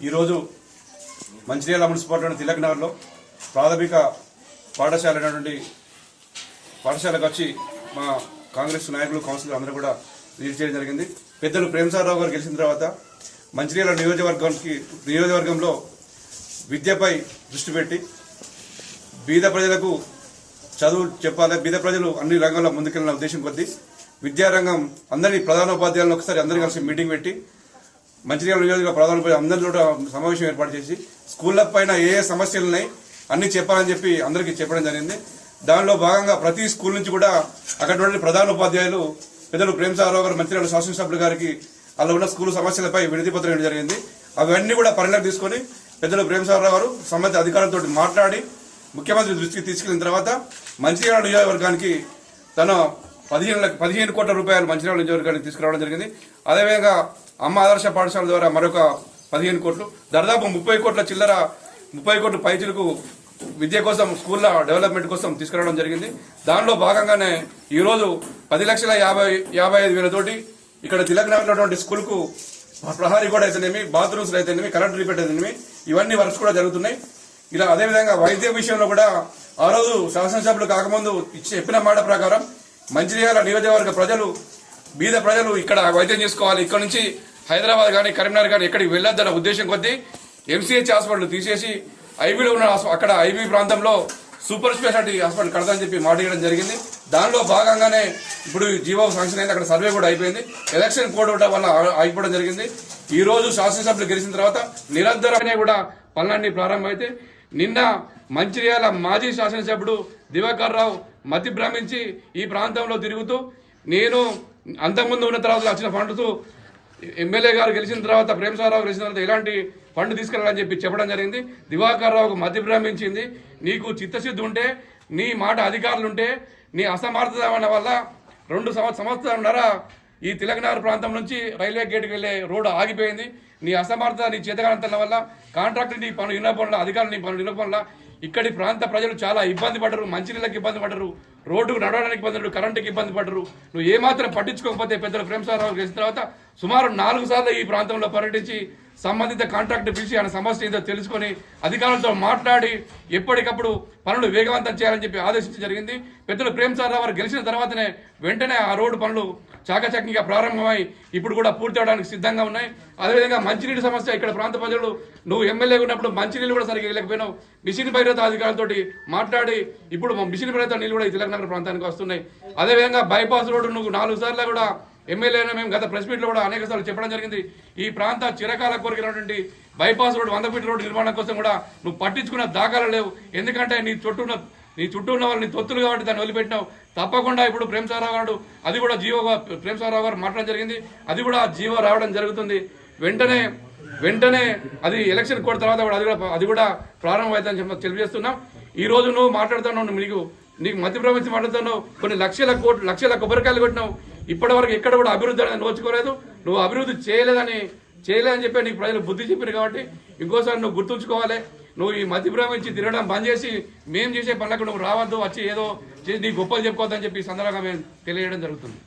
ఈరోజు మంచిర్యాల మున్సిపాలిటీ తిలక్ నగర్లో ప్రాథమిక పాఠశాల అయినటువంటి పాఠశాలకు వచ్చి మా కాంగ్రెస్ నాయకులు కౌన్సిలర్ అందరూ కూడా విజిట్ చేయడం జరిగింది. పెద్దలు ప్రేమసారావు గారు గెలిచిన తర్వాత మంచిర్యాల నియోజకవర్గానికి నియోజకవర్గంలో విద్యపై దృష్టి పెట్టి బీద ప్రజలకు చదువు చెప్పాలి బీద ప్రజలు అన్ని రంగాల్లో ముందుకెళ్ళిన ఉద్దేశం కొద్దీ విద్యారంగం అందరినీ ప్రధానోపాధ్యాయులను ఒకసారి అందరూ కలిసి మీటింగ్ పెట్టి మంచిర్యాల నియోజకవర్గ ప్రధాన అందరితో సమావేశం ఏర్పాటు చేసి స్కూళ్ళ పైన ఏ ఏ సమస్యలు ఉన్నాయి అన్ని చెప్పాలని చెప్పి అందరికీ చెప్పడం జరిగింది. దానిలో భాగంగా ప్రతి స్కూల్ నుంచి కూడా అక్కడ ప్రధాన ఉపాధ్యాయులు పెద్దలు ప్రేమసారావు గారు మంత్రివాళ్ళ శాసనసభ్యులు గారికి అలా ఉన్న స్కూల్ సమస్యలపై వినతి పత్రం జరిగింది. అవన్నీ కూడా పరిణామం తీసుకొని పెద్దలు ప్రేమసారావు గారు సంబంధిత అధికారులతో మాట్లాడి ముఖ్యమంత్రి దృష్టికి తీసుకెళ్ళిన తర్వాత మంచిర్యాల నియోజకవర్గానికి తన పదిహేను పదిహేను కోట్ల రూపాయలు మంచిర్యాల నియోజకవర్గానికి తీసుకురావడం జరిగింది. అదేవిధంగా అమ్మ ఆదర్శ పాఠశాల ద్వారా మరొక పదిహేను కోట్లు దాదాపు ముప్పై కోట్ల చిల్లర ముప్పై కోట్ల పైచులకు విద్య కోసం స్కూళ్ళ డెవలప్మెంట్ కోసం తీసుకురావడం జరిగింది. దానిలో భాగంగానే ఈరోజు పది లక్షల యాభై యాభై ఐదు వేల తోటి ఇక్కడ తిలక్ ఉన్నటువంటి స్కూల్కు ప్రహారీ కూడా అయితేనేమి బాత్రూమ్స్ అయితేనేమి కరెంట్ రిపేట్ అయితేనేమి ఇవన్నీ వర్క్స్ కూడా జరుగుతున్నాయి. ఇలా అదేవిధంగా వైద్య విషయంలో కూడా ఆ రోజు శాసనసభ్యులు కాకముందు ఇచ్చి చెప్పిన మాట ప్రకారం మంచిర్యాల నియోజకవర్గ ప్రజలు బీద ప్రజలు ఇక్కడ వైద్యం చేసుకోవాలి. ఇక్కడ నుంచి హైదరాబాద్ కానీ కరీంనగర్ కానీ ఎక్కడికి వెళ్ళొద్దన్న ఉద్దేశం కొద్దీ ఎంసీహెచ్ హాస్పిటల్ తీసేసి ఐబీలో ఉన్న అక్కడ ఐబీ ప్రాంతంలో సూపర్ స్పెషాలిటీ హాస్పిటల్ కడతాని చెప్పి మాట ఇవ్వడం జరిగింది. దానిలో భాగంగానే ఇప్పుడు జీవో శాంక్షన్ అయింది. అక్కడ సర్వే కూడా అయిపోయింది. ఎలక్షన్ కోడ్ ఉండడం వల్ల ఆగిపోవడం జరిగింది. ఈ రోజు శాసనసభ్యులు గెలిచిన తర్వాత నిరంతరమే కూడా పనులన్నీ ప్రారంభమైతే నిన్న మంచిర్యాల మాజీ శాసనసభ్యుడు దివాకర్ రావు మతి భ్రమించి ఈ ప్రాంతంలో తిరుగుతూ నేను అంతకుముందు ఉన్న తర్వాత వచ్చిన ఫండ్స్ ఎమ్మెల్యే గారు గెలిచిన తర్వాత ప్రేమసారావు గెలిచిన తర్వాత ఎలాంటి ఫండ్ తీసుకెళ్ళాలని చెప్పి చెప్పడం జరిగింది. దివాకర్ రావుకు మతి భ్రమించింది. నీకు చిత్తశుద్ధి ఉంటే నీ మాట అధికారులు ఉంటే నీ అసమర్థత వల్ల రెండు సంవత్సర సంవత్సరాలున్నర ఈ తిలకనగర్ ప్రాంతం నుంచి రైల్వే గేట్కి వెళ్ళే రోడ్డు ఆగిపోయింది. నీ అసమర్థత నీ చేతగానంతల వల్ల కాంట్రాక్టర్ నీ పనులు ఇన్న అధికారులు నీ పనులు ఇన్న ఇక్కడి ప్రాంత ప్రజలు చాలా ఇబ్బంది పడరు మంచినీళ్ళకి ఇబ్బంది పడరు రోడ్డుకు నడవడానికి ఇబ్బంది పడరు కరెంటుకి ఇబ్బంది పడరు. నువ్వు ఏమాత్రం పట్టించుకోకపోతే పెద్దలు ప్రేమసారావు గెలిచిన తర్వాత సుమారు నాలుగు సార్లు ఈ ప్రాంతంలో పర్యటించి సంబంధిత కాంట్రాక్ట్ పిలిచి ఆయన సమస్య ఏదో తెలుసుకొని అధికారులతో మాట్లాడి ఎప్పటికప్పుడు పనులు వేగవంతం చేయాలని చెప్పి ఆదేశించడం జరిగింది. పెద్దలు ప్రేమసారావు వారు గెలిచిన తర్వాతనే వెంటనే ఆ రోడ్డు పనులు చాకచక్యంగా ప్రారంభమై ఇప్పుడు కూడా పూర్తి అవడానికి సిద్ధంగా ఉన్నాయి. అదేవిధంగా మంచినీటి సమస్య ఇక్కడ ప్రాంత ప్రజలు నువ్వు ఎమ్మెల్యే ఉన్నప్పుడు మంచినీళ్ళు కూడా సరిగ్గా వెళ్ళకపోయినావు మిషన్ భైరత అధికారులతోటి మాట్లాడి ఇప్పుడు మా మిషన్ భైరత నీళ్ళు కూడా ఈ ప్రాంతానికి వస్తున్నాయి. అదేవిధంగా బైపాస్ రోడ్డు నువ్వు నాలుగు సార్లు కూడా ఎమ్మెల్యే మేము గత ప్రెస్ మీట్లో కూడా అనేక సార్లు చెప్పడం జరిగింది. ఈ ప్రాంత చిరకాల కోరికైనటువంటి బైపాస్ రోడ్డు వంద ఫీట్ల రోడ్డు నిర్మాణం కోసం కూడా నువ్వు పట్టించుకున్న దాఖలు లేవు. ఎందుకంటే నీ చుట్టూ ఉన్న నీ చుట్టూ ఉన్న వాళ్ళని తొత్తులు కాబట్టి దాన్ని వదిలిపెట్టినావు. తప్పకుండా ఇప్పుడు ప్రేమసారావు గారు అది కూడా జీవో ప్రేమసారావు గారు మాట్లాడడం జరిగింది. అది కూడా జీవో రావడం జరుగుతుంది. వెంటనే వెంటనే అది ఎలక్షన్ కోడ్ తర్వాత కూడా అది కూడా అది కూడా ప్రారంభమవుతుందని చెప్పి తెలియజేస్తున్నాం. ఈ రోజు నువ్వు మాట్లాడుతున్నావు నీకు నీకు మధ్య ప్రవేశం మాట్లాడుతున్నావు. కొన్ని లక్షల కోట్లు లక్షల కొబ్బరికాయలు కొట్టినావు. ఇప్పటి వరకు ఎక్కడ కూడా అభివృద్ధి అనేది నోచుకోలేదు. నువ్వు అభివృద్ధి చేయలేదని చేయలేదని చెప్పి నీకు ప్రజలు బుద్ధి చెప్పారు కాబట్టి ఇంకోసారి నువ్వు గుర్తుంచుకోవాలి. నువ్వు ఈ మధ్య తిరగడం బంద్ చేసి మేము చేసే పనులకు నువ్వు రావద్దు వచ్చి ఏదో చేసి నీ గొప్పలు చెప్పుకోవద్దని చెప్పి ఈ సందర్భంగా మేము తెలియడం జరుగుతుంది.